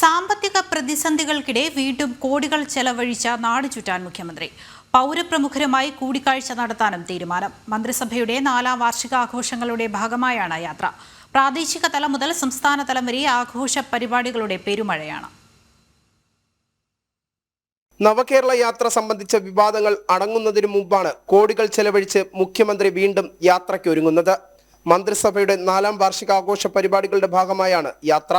സാമ്പത്തിക പ്രതിസന്ധികൾക്കിടെ വീണ്ടും കോടികൾ ചെലവഴിച്ച നാട് ചുറ്റാൻ മുഖ്യമന്ത്രി. പൗരപ്രമുഖരുമായി കൂടിക്കാഴ്ച നടത്താനും തീരുമാനം. മന്ത്രിസഭയുടെ നാലാം വാർഷികാഘോഷങ്ങളുടെ ഭാഗമായാണ് യാത്ര. പ്രാദേശിക തലം മുതൽ സംസ്ഥാന തലം വരെ ആഘോഷ പരിപാടികളുടെ പെരുമഴയാണ്. നവകേരള യാത്ര സംബന്ധിച്ച വിവാദങ്ങൾ അടങ്ങുന്നതിനു മുമ്പാണ് കോടികൾ ചെലവഴിച്ച് മുഖ്യമന്ത്രി വീണ്ടും യാത്രയ്ക്കൊരുങ്ങുന്നത് മന്ത്രിസഭയുടെ നാലാം വാർഷികാഘോഷ പരിപാടികളുടെ ഭാഗമായാണ് യാത്ര.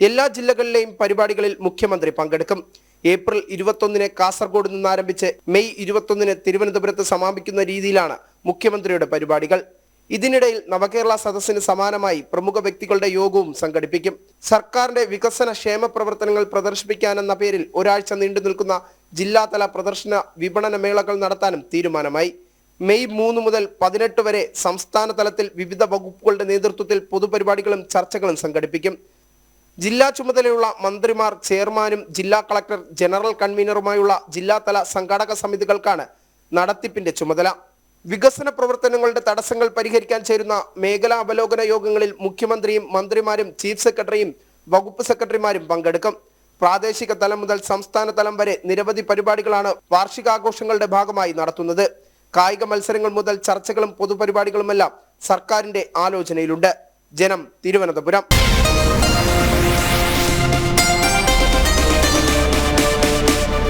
എല്ലാ ജില്ലകളിലെയും പരിപാടികളിൽ മുഖ്യമന്ത്രി പങ്കെടുക്കും. ഏപ്രിൽ ഇരുപത്തൊന്നിന് കാസർഗോഡ് നിന്ന് ആരംഭിച്ച് മെയ് ഇരുപത്തൊന്നിന് തിരുവനന്തപുരത്ത് സമാപിക്കുന്ന രീതിയിലാണ് മുഖ്യമന്ത്രിയുടെ പരിപാടികൾ. ഇതിനിടയിൽ നവകേരള സദസ്സിന് സമാനമായി പ്രമുഖ വ്യക്തികളുടെ യോഗവും സംഘടിപ്പിക്കും. സർക്കാരിന്റെ വികസന ക്ഷേമ പ്രവർത്തനങ്ങൾ പ്രദർശിപ്പിക്കാനെന്ന പേരിൽ ഒരാഴ്ച നീണ്ടു നിൽക്കുന്ന ജില്ലാതല പ്രദർശന വിപണന മേളകൾ നടത്താനും തീരുമാനമായി. മെയ് മൂന്ന് മുതൽ പതിനെട്ട് വരെ സംസ്ഥാന തലത്തിൽ വിവിധ വകുപ്പുകളുടെ നേതൃത്വത്തിൽ പൊതുപരിപാടികളും ചർച്ചകളും സംഘടിപ്പിക്കും. ജില്ലാ ചുമതലയുള്ള മന്ത്രിമാർ ചെയർമാനും ജില്ലാ കളക്ടർ ജനറൽ കൺവീനറുമായുള്ള ജില്ലാതല സംഘാടക സമിതികൾക്കാണ് നടത്തിപ്പിന്റെ ചുമതല. വികസന പ്രവർത്തനങ്ങളുടെ തടസ്സങ്ങൾ പരിഹരിക്കാൻ ചേരുന്ന മേഖലാ അവലോകന യോഗങ്ങളിൽ മുഖ്യമന്ത്രിയും മന്ത്രിമാരും ചീഫ് സെക്രട്ടറിയും വകുപ്പ് സെക്രട്ടറിമാരും പങ്കെടുക്കും. പ്രാദേശിക തലം മുതൽ സംസ്ഥാന തലം വരെ നിരവധി പരിപാടികളാണ് വാർഷികാഘോഷങ്ങളുടെ ഭാഗമായി നടത്തുന്നത്. കായിക മത്സരങ്ങൾ മുതൽ ചർച്ചകളും പൊതുപരിപാടികളുമെല്ലാം സർക്കാരിന്റെ ആലോചനയിലുണ്ട്. ജനം തിരുവനന്തപുരം.